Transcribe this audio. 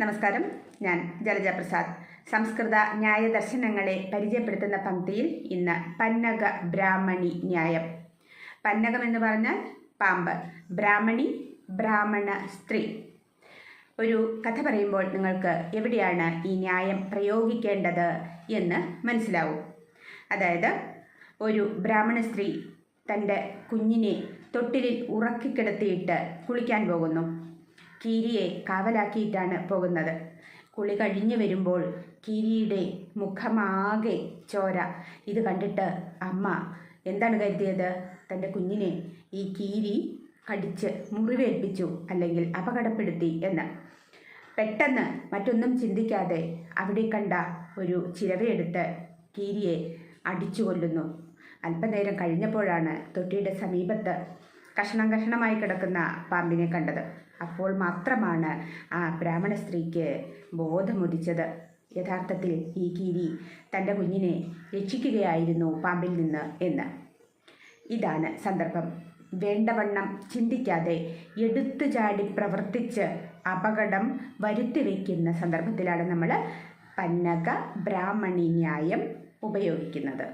നമസ്കാരം. ഞാൻ ജലജ പ്രസാദ്. സംസ്കൃത ന്യായദർശനങ്ങളെ പരിചയപ്പെടുത്തുന്ന പങ്ക്തിയിൽ ഇന്ന് പന്നക ബ്രാഹ്മണി ന്യായം. പന്നകം എന്ന് പറഞ്ഞാൽ പാമ്പ്. ബ്രാഹ്മണി ബ്രാഹ്മണ സ്ത്രീ. ഒരു കഥ പറയുമ്പോൾ നിങ്ങൾക്ക് എവിടെയാണ് ഈ ന്യായം പ്രയോഗിക്കേണ്ടത് എന്ന് മനസ്സിലാവും. അതായത് ഒരു ബ്രാഹ്മണ സ്ത്രീ തന്റെ കുഞ്ഞിനെ തൊട്ടിലിൽ ഉറക്കിക്കിടത്തിയിട്ട് കുളിക്കാൻ പോകുന്നു. കീരിയെ കാവലാക്കിയിട്ടാണ് പോകുന്നത്. കുളി കഴിഞ്ഞു വരുമ്പോൾ കീരിയുടെ മുഖമാകെ ചോര. ഇത് കണ്ടിട്ട് അമ്മ എന്താണ് കരുതിയത്? തന്റെ കുഞ്ഞിനെ ഈ കീരി കടിച്ച് മുറിവേൽപ്പിച്ചു അല്ലെങ്കിൽ അപകടപ്പെടുത്തി എന്ന്. പെട്ടെന്ന് മറ്റൊന്നും ചിന്തിക്കാതെ അവിടെ കണ്ട ഒരു ചിരവയെടുത്ത് കീരിയെ അടിച്ചു കൊല്ലുന്നു അല്പനേരം കഴിഞ്ഞപ്പോഴാണ് തൊട്ടിയുടെ സമീപത്ത് കഷണം കഷണമായി കിടക്കുന്ന പാമ്പിനെ കണ്ടത്. അപ്പോൾ മാത്രമാണ് ആ ബ്രാഹ്മണ സ്ത്രീക്ക് ബോധമുദിച്ചത്. യഥാർത്ഥത്തിൽ ഈ കീരി തന്റെ കുഞ്ഞിനെ രക്ഷിക്കുകയായിരുന്നു പാമ്പിൽ നിന്ന് എന്ന്. ഇതാണ് സന്ദർഭം. വേണ്ടവണ്ണം ചിന്തിക്കാതെ എടുത്തു ചാടി പ്രവർത്തിച്ച് അപകടം വരുത്തി വയ്ക്കുന്ന സന്ദർഭത്തിലാണ് നമ്മൾ പന്നക ബ്രാഹ്മണി ന്യായം ഉപയോഗിക്കുന്നത്.